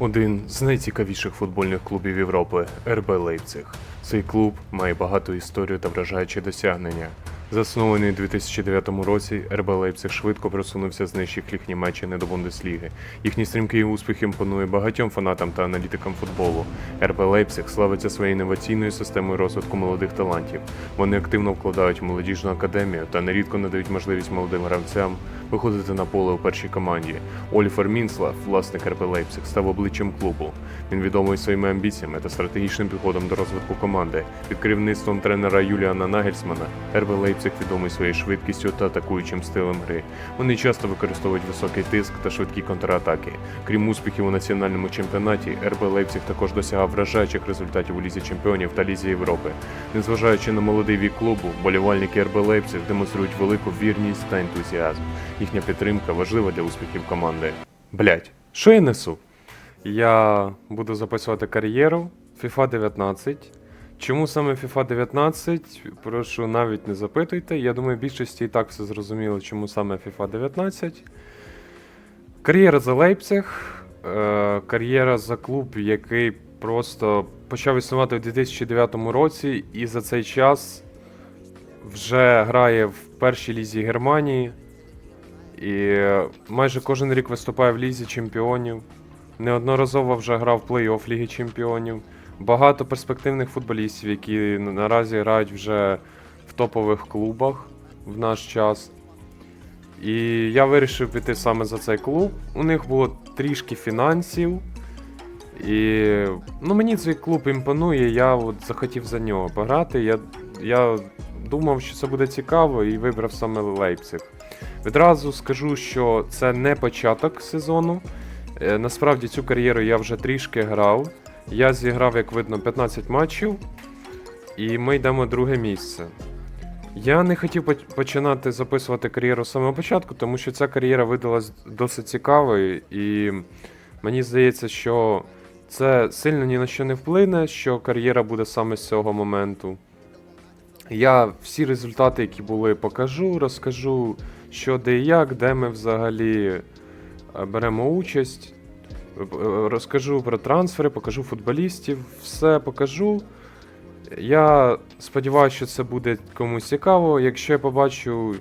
Один з найцікавіших футбольних клубів Європи РБ Лейпциг. Цей клуб має багату історію та вражаючі досягнення. Заснований у 2009 році, РБ Лейпциг швидко просунувся з нижчих ліг Німеччини до Бундесліги. Їхній стрімкий успіх імпонує багатьом фанатам та аналітикам футболу. РБ Лейпциг славиться своєю інноваційною системою розвитку молодих талантів. Вони активно вкладають в молодіжну академію та нерідко надають можливість молодим гравцям виходити на поле у першій команді. Оліфер Мінслав, власник РБ Лейпциг, став обличчям клубу. Він відомий своїми амбіціями та стратегічним підходом до розвитку команди. Під керівництвом тренера Юліана Нагельсмана РБ Лейпциг відомий своєю швидкістю та атакуючим стилем гри. Вони часто використовують високий тиск та швидкі контратаки. Крім успіхів у національному чемпіонаті, РБ Лейпциг також досягав вражаючих результатів у Лізі Чемпіонів та Лізі Європи. Незважаючи на молодий вік клубу, болівальники РБ Лейпциг демонструють велику вірність та ентузіазм. Їхня підтримка важлива для успіхів команди. Блять, що я несу? Я буду записувати кар'єру FIFA 19. Чому саме FIFA 19? Прошу навіть не запитуйте. Я думаю, більшості і так все зрозуміло, чому саме FIFA 19. Кар'єра за Лейпциг. Е, кар'єра за клуб, який просто почав існувати у 2009 році, і за цей час вже грає в першій лізі Германії. І майже кожен рік виступає в Лізі Чемпіонів. Неодноразово вже грав в плей-офф Ліги Чемпіонів. Багато перспективних футболістів, які наразі грають вже в топових клубах в наш час. І я вирішив піти саме за цей клуб. У них було трішки фінансів. І ну, мені цей клуб імпонує, я от захотів за нього пограти. Я, я думав, що це буде цікаво, і вибрав саме Лейпциг. Відразу скажу, що це не початок сезону. Е, Насправді цю кар'єру я вже трішки грав. Я зіграв, як видно, 15 матчів, і ми йдемо друге місце. Я не хотів починати записувати кар'єру з самого початку, тому що ця кар'єра видалась досить цікавою, і мені здається, що це сильно ні на що не вплине, що кар'єра буде саме з цього моменту. Я всі результати, які були, покажу, розкажу, що де і як, де ми взагалі е, беремо участь. Е, Розкажу про трансфери, покажу футболістів, все покажу. Я сподіваюся, що це буде комусь цікаво. Якщо я побачу,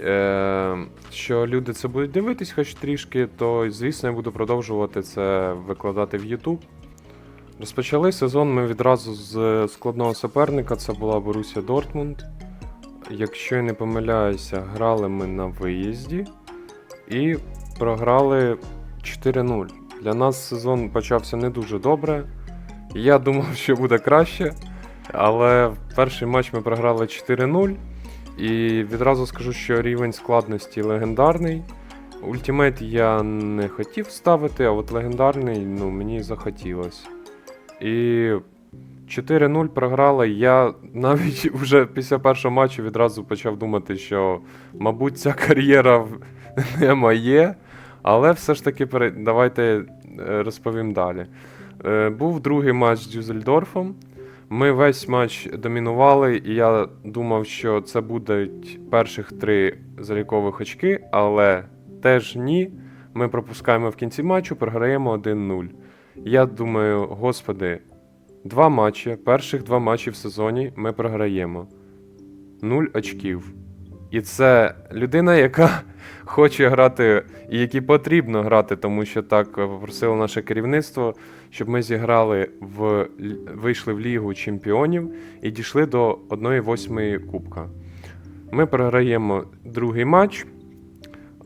е, що люди це будуть дивитись хоч трішки, то звісно я буду продовжувати це викладати в YouTube. Розпочали сезон ми відразу з складного суперника, це була Борусія Дортмунд. Якщо я не помиляюся, грали ми на виїзді і програли 4-0. Для нас сезон почався не дуже добре. Я думав, що буде краще, але перший матч ми програли 4-0. І відразу скажу, що рівень складності легендарний. Ультимейт я не хотів ставити, а от легендарний ну, мені захотілося. І 4-0 програли. Я навіть вже після першого матчу відразу почав думати, що, мабуть, ця кар'єра не моє. Але все ж таки давайте е, розповім далі. Е, Був другий матч з Дюзельдорфом. Ми весь матч домінували, і я думав, що це будуть перших три залікових очки, але теж ні. Ми пропускаємо в кінці матчу, програємо 1-0. Я думаю, господи, два матчі, перших два матчі в сезоні ми програємо. Нуль очків. І це людина, яка хоче грати, і якій потрібно грати, тому що так попросило наше керівництво, щоб ми зіграли в вийшли в Лігу Чемпіонів і дійшли до 1-8 кубка. Ми програємо другий матч,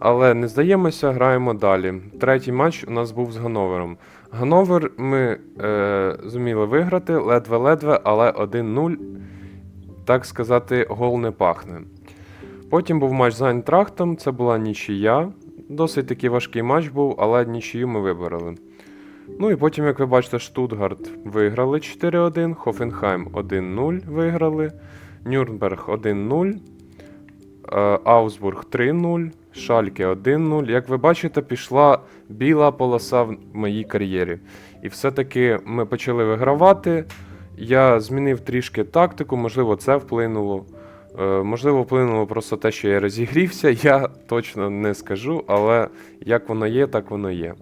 але не здаємося, граємо далі. Третій матч у нас був з Гановером. Гановер ми е, зуміли виграти ледве-ледве, але 1-0, так сказати, гол не пахне. Потім був матч з Айнтрахтом, це була нічия. Досить такий важкий матч був, але нічию ми вибороли. Ну і потім, як ви бачите, Штутгарт виграли 4-1, Хофенхайм 1-0 виграли, Нюрнберг 1-0, е, Аусбург 3-0, Шальке 1-0. Як ви бачите, пішла біла полоса в моїй кар'єрі. І все-таки ми почали вигравати. Я змінив трішки тактику, можливо, це вплинуло. Е, Можливо, вплинуло просто те, що я розігрівся, я точно не скажу, але як воно є, так воно є.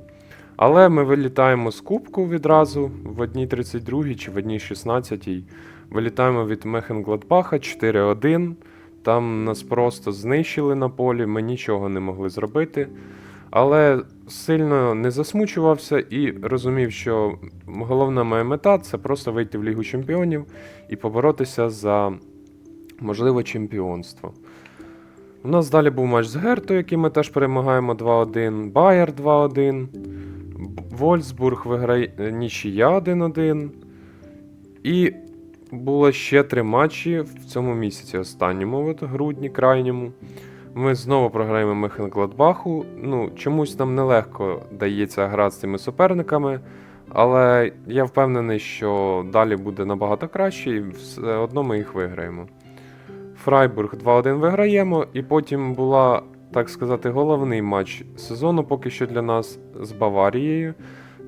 Але ми вилітаємо з кубку відразу в 1.32 чи в 1.16. Вилітаємо від Мехенгладбаха 4-1. Там нас просто знищили на полі, ми нічого не могли зробити. Але сильно не засмучувався і розумів, що головна моя мета це просто вийти в Лігу Чемпіонів і поборотися за можливе чемпіонство. У нас далі був матч з Гертою, який ми теж перемагаємо 2-1, Байер 2-1, Вольсбург виграє нічия 1-1. І було ще три матчі в цьому місяці, останньому, от, грудні, крайньому. Ми знову програємо Мехенгладбаху. Ну, чомусь нам нелегко дається гра з цими суперниками, але я впевнений, що далі буде набагато краще, і все одно ми їх виграємо. Фрайбург 2-1 виграємо, і потім була, так сказати, головний матч сезону поки що для нас з Баварією,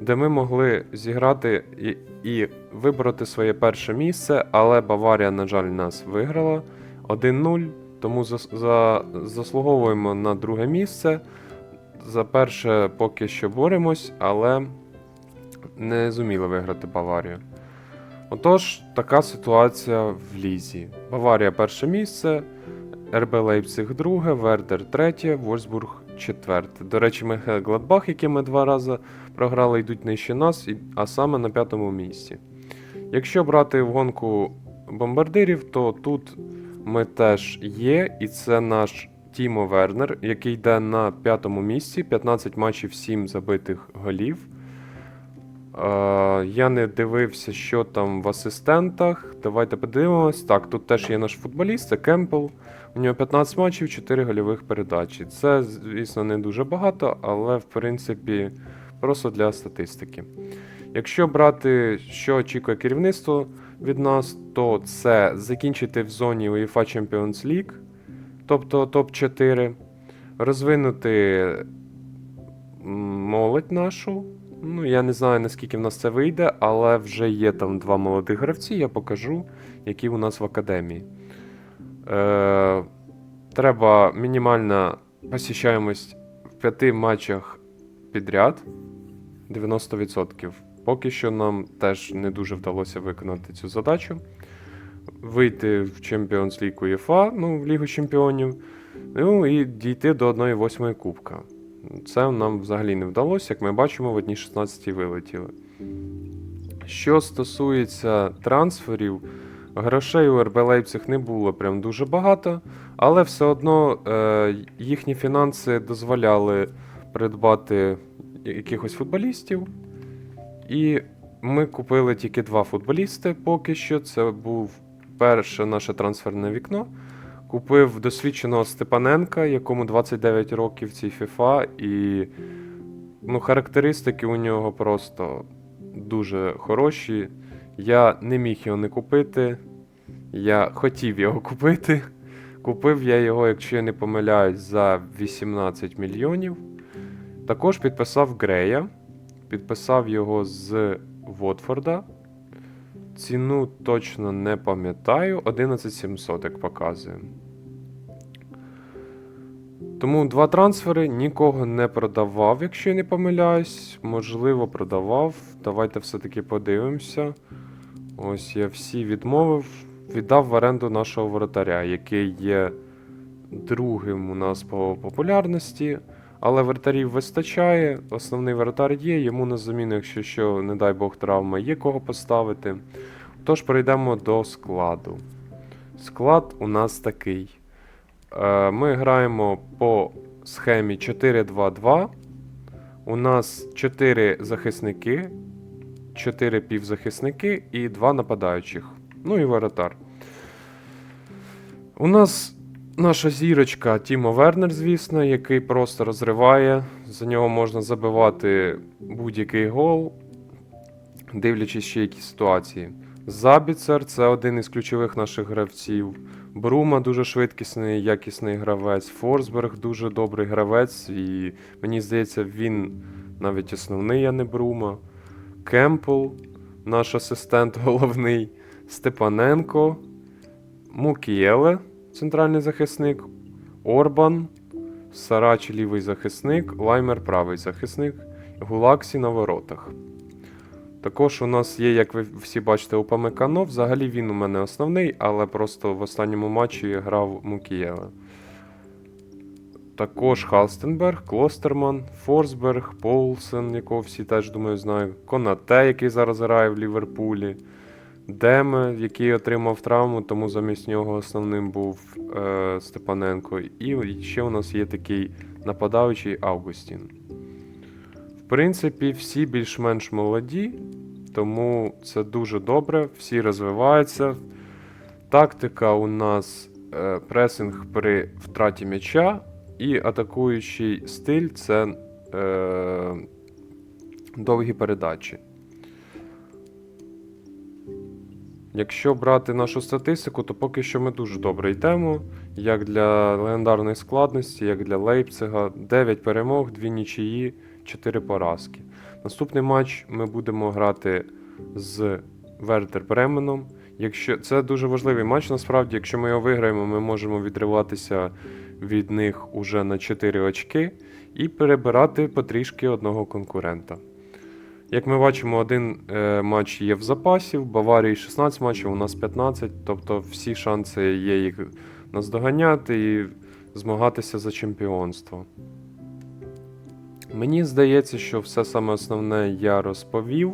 де ми могли зіграти і, і вибороти своє перше місце, але Баварія, на жаль, нас виграла 1-0, тому за, за, заслуговуємо на друге місце. За перше поки що боремось, але не зуміли виграти Баварію. Отож, така ситуація в Лізі. Баварія перше місце, РБ Лейпциг друге, Вердер третє, Вольсбург четверте. До речі, Гладбах, які ми два рази програли, йдуть нижче нас, а саме на п'ятому місці. Якщо брати в гонку бомбардирів, то тут ми теж є, і це наш Тімо Вернер, який йде на п'ятому місці, 15 матчів, 7 забитих голів. Е, я не дивився, що там в асистентах. Давайте подивимось. Так, тут теж є наш футболіст, це Кемпл. У нього 15 матчів, 4 гольових передачі. Це, звісно, не дуже багато, але в принципі просто для статистики. Якщо брати, що очікує керівництво від нас, то це закінчити в зоні UEFA Champions League, тобто топ-4, розвинути молодь нашу. Ну, я не знаю, наскільки в нас це вийде, але вже є там два молодих гравці, я покажу, які у нас в академії. Е, треба мінімальна посіщаємость в п'яти матчах підряд 90%. Поки що нам теж не дуже вдалося виконати цю задачу. Вийти в Champions League UEFA, ну, в Лігу Чемпіонів, ну і дійти до 1-8 кубка. Це нам взагалі не вдалося, як ми бачимо, в одній 16 вилетіли. Що стосується трансферів, грошей у РБ Лейпциг не було прям дуже багато, але все одно е, їхні фінанси дозволяли придбати якихось футболістів. І ми купили тільки два футболісти поки що. Це був перше наше трансферне вікно. Купив досвідченого Степаненка, якому 29 років цій FIFA, і ну, характеристики у нього просто дуже хороші. Я не міг його не купити. Я хотів його купити. Купив я його, якщо я не помиляюсь, за 18 мільйонів. Також підписав Грея. Підписав його з Вотфорда. Ціну точно не пам'ятаю. 11700, як показує. Тому два трансфери нікого не продавав, якщо я не помиляюсь. Можливо, продавав. Давайте все-таки подивимося. Ось я всі відмовив. Віддав в оренду нашого воротаря, який є другим у нас по популярності. Але вратарів вистачає, основний вратар є, йому на заміну, якщо що, не дай Бог, травма, є кого поставити. Тож перейдемо до складу. Склад у нас такий. Е, Ми граємо по схемі 4-2-2. У нас 4 захисники, 4 півзахисники і 2 нападаючих. Ну і воротар. У нас наша зірочка Тімо Вернер, звісно, який просто розриває. За нього можна забивати будь-який гол, дивлячись ще які ситуації. Забіцер це один із ключових наших гравців. Брума дуже швидкісний, якісний гравець. Форсберг дуже добрий гравець, і мені здається, він навіть основний, а не Брума. Кемпл, наш асистент головний. Степаненко, Мукієле, центральний захисник, Орбан, Сарач лівий захисник, Лаймер правий захисник. Гулаксі на воротах. Також у нас є, як ви всі бачите, Упамекано. Взагалі він у мене основний, але просто в останньому матчі грав Мукієле. Також Халстенберг, Клостерман, Форсберг, Поулсен, якого всі теж думаю знають, Конате, який зараз грає в Ліверпулі, Деме, який отримав травму, тому замість нього основним був е, Степаненко. І ще у нас є такий нападаючий Августін. Принципі, всі більш-менш молоді, тому це дуже добре, всі розвиваються. Тактика у нас е, пресинг при втраті м'яча, і атакуючий стиль це е, довгі передачі. Якщо брати нашу статистику, то поки що ми дуже добре йдемо. Як для легендарної складності, як для Лейпцига. 9 перемог, 2 нічиї, 4 поразки. Наступний матч ми будемо грати з Вердер Бременом. Якщо це дуже важливий матч, насправді, якщо ми його виграємо, ми можемо відриватися від них уже на 4 очки і перебирати потрішки одного конкурента. Як ми бачимо, один е, матч є в запасі, в Баварії 16 матчів, у нас 15, тобто всі шанси є їх наздоганяти і змагатися за чемпіонство. Мені здається, що все саме основне я розповів.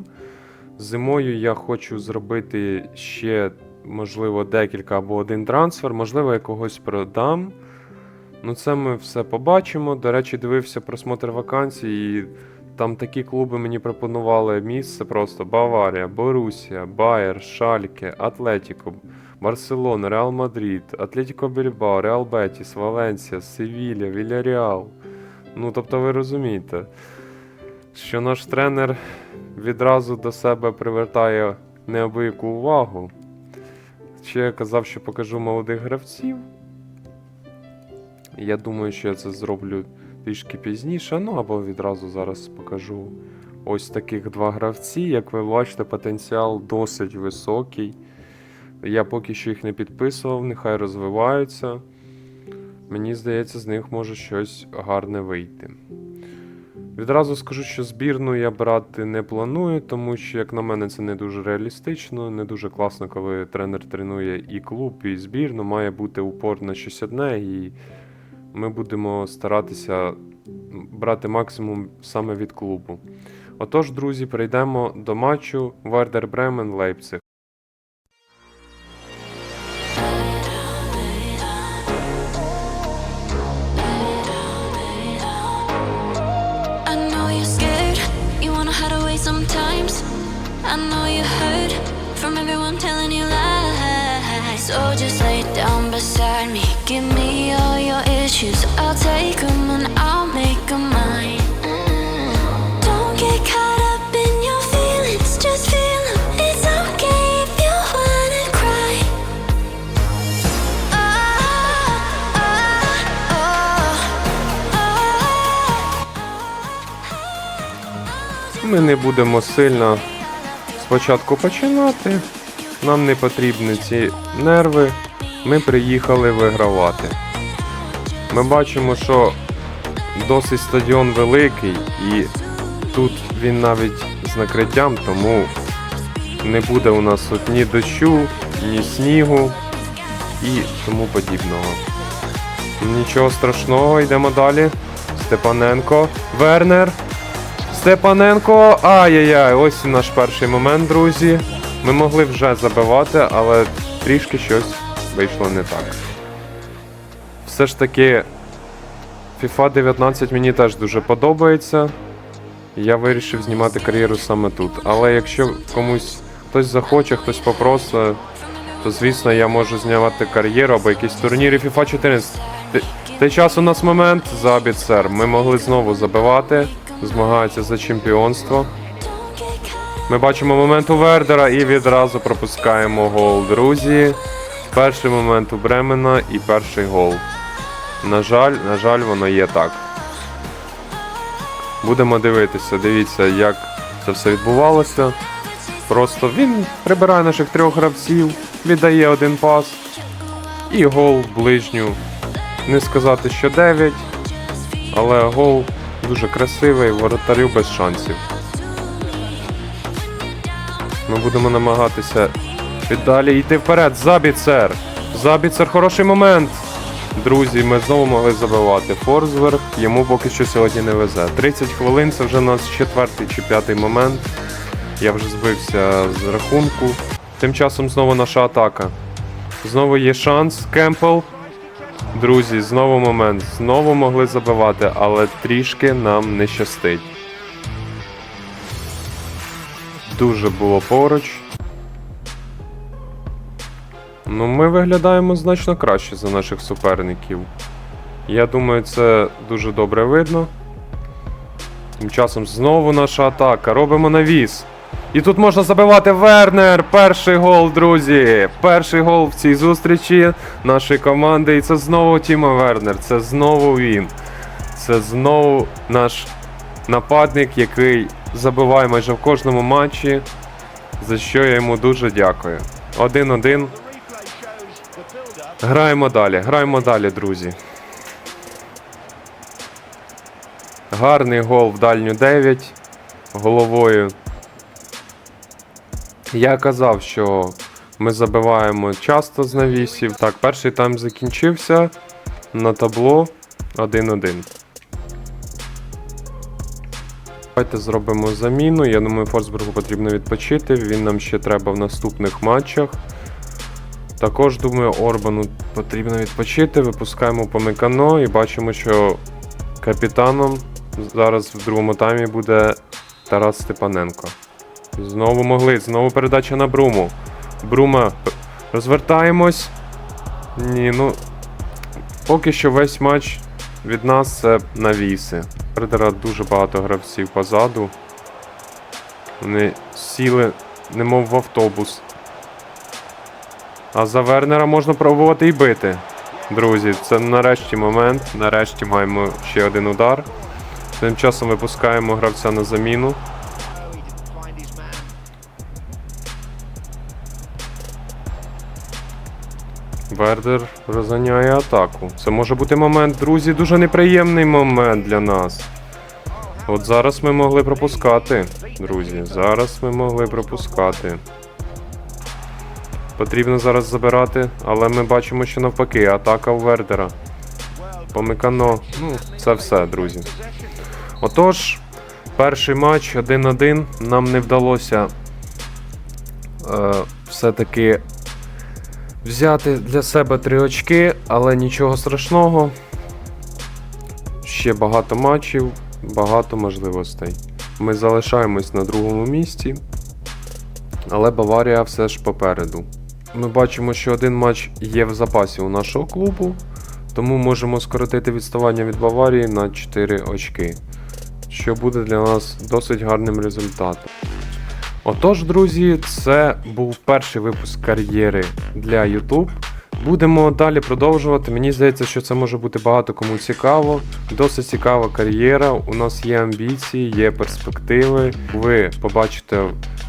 Зимою я хочу зробити ще, можливо, декілька або один трансфер, можливо, я когось продам. Ну, це ми все побачимо. До речі, дивився просмотр вакансій, і там такі клуби мені пропонували місце просто Баварія, Борусія, Байер, Шальке, Атлетіко, Барселона, Реал Мадрид, Атлетіко Більбао, Реал Бетіс, Валенсія, Севілля, Вільяреал. Ну, тобто ви розумієте, що наш тренер відразу до себе привертає неабияку увагу. Ще я казав, що покажу молодих гравців. Я думаю, що я це зроблю трішки пізніше, ну або відразу зараз покажу ось таких два гравці. Як ви бачите, потенціал досить високий. Я поки що їх не підписував, нехай розвиваються. Мені здається, з них може щось гарне вийти. Відразу скажу, що збірну я брати не планую, тому що, як на мене, це не дуже реалістично, не дуже класно, коли тренер тренує і клуб, і збірну. Має бути упор на щось одне, і ми будемо старатися брати максимум саме від клубу. Отож, друзі, перейдемо до матчу Вардер Бремен Лейпциг. Ми не будемо сильно спочатку починати. Нам не потрібні ці нерви. Ми приїхали вигравати. Ми бачимо, що досить стадіон великий, і тут він навіть з накриттям, тому не буде у нас тут ні дощу, ні снігу і тому подібного. Нічого страшного, йдемо далі. Степаненко. Вернер. Степаненко. Ай-яй-яй, ось і наш перший момент, друзі. Ми могли вже забивати, але трішки щось вийшло не так. Все ж таки, FIFA 19 мені теж дуже подобається. Я вирішив знімати кар'єру саме тут. Але якщо комусь хтось захоче, хтось попросить, то звісно я можу знімати кар'єру або якісь турніри FIFA 14. Ти- Той час у нас момент за сер. Ми могли знову забивати, змагаються за чемпіонство. Ми бачимо момент у Вердера і відразу пропускаємо гол, друзі. Перший момент у Бремена і перший гол. На жаль, на жаль, воно є так. Будемо дивитися, дивіться, як це все відбувалося. Просто він прибирає наших трьох гравців, віддає один пас і гол ближню. Не сказати, що 9, але гол дуже красивий, воротарю без шансів. Ми будемо намагатися і далі йти вперед. Забіцер! Забіцер, хороший момент. Друзі, ми знову могли забивати. Форсверг йому поки що сьогодні не везе. 30 хвилин це вже у нас четвертий чи п'ятий момент. Я вже збився з рахунку. Тим часом знову наша атака. Знову є шанс. Кемпл. Друзі, знову момент. Знову могли забивати, але трішки нам не щастить. Дуже було поруч. Ну, ми виглядаємо значно краще за наших суперників. Я думаю, це дуже добре видно. Тим часом знову наша атака. Робимо навіс. І тут можна забивати Вернер. Перший гол, друзі. Перший гол в цій зустрічі нашої команди. І це знову Тіма Вернер. Це знову він. Це знову наш нападник, який забиває майже в кожному матчі. За що я йому дуже дякую. 1-1. Граємо далі, граємо далі, друзі. Гарний гол в дальню 9 головою. Я казав, що ми забиваємо часто з навісів. Так, перший тайм закінчився. На табло 1-1. Давайте зробимо заміну. Я думаю, Форсбергу потрібно відпочити. Він нам ще треба в наступних матчах. Також думаю, Орбану потрібно відпочити. Випускаємо Помикано і бачимо, що капітаном зараз в другому таймі буде Тарас Степаненко. Знову могли, знову передача на Бруму. Брума, розвертаємось. Ні, ну. Поки що весь матч від нас це навіси. Передера дуже багато гравців позаду. Вони сіли, немов в автобус. А за Вернера можна пробувати і бити. Друзі, це нарешті момент. Нарешті маємо ще один удар. Тим часом випускаємо гравця на заміну. Вердер розганяє атаку. Це може бути момент, друзі, дуже неприємний момент для нас. От зараз ми могли пропускати, друзі. Зараз ми могли пропускати. Потрібно зараз забирати, але ми бачимо, що навпаки, атака у Вердера. Помикано. Ну, це все, друзі. Отож, перший матч 1-1. Нам не вдалося е, все-таки взяти для себе три очки, але нічого страшного. Ще багато матчів, багато можливостей. Ми залишаємось на другому місці, але Баварія все ж попереду. Ми бачимо, що один матч є в запасі у нашого клубу, тому можемо скоротити відставання від Баварії на 4 очки, що буде для нас досить гарним результатом. Отож, друзі, це був перший випуск кар'єри для YouTube. Будемо далі продовжувати. Мені здається, що це може бути багато кому цікаво. Досить цікава кар'єра. У нас є амбіції, є перспективи. Ви побачите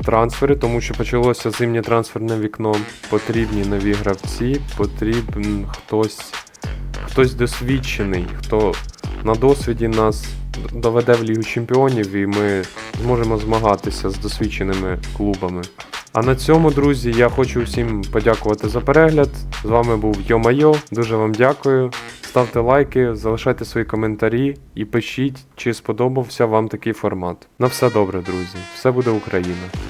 трансфери, тому що почалося зимнє трансферне вікно. Потрібні нові гравці, потрібен хтось, хтось досвідчений, хто на досвіді нас доведе в Лігу Чемпіонів, і ми зможемо змагатися з досвідченими клубами. А на цьому, друзі, я хочу всім подякувати за перегляд. З вами був Йо-Майо. Дуже вам дякую. Ставте лайки, залишайте свої коментарі і пишіть, чи сподобався вам такий формат. На все добре, друзі. Все буде Україна!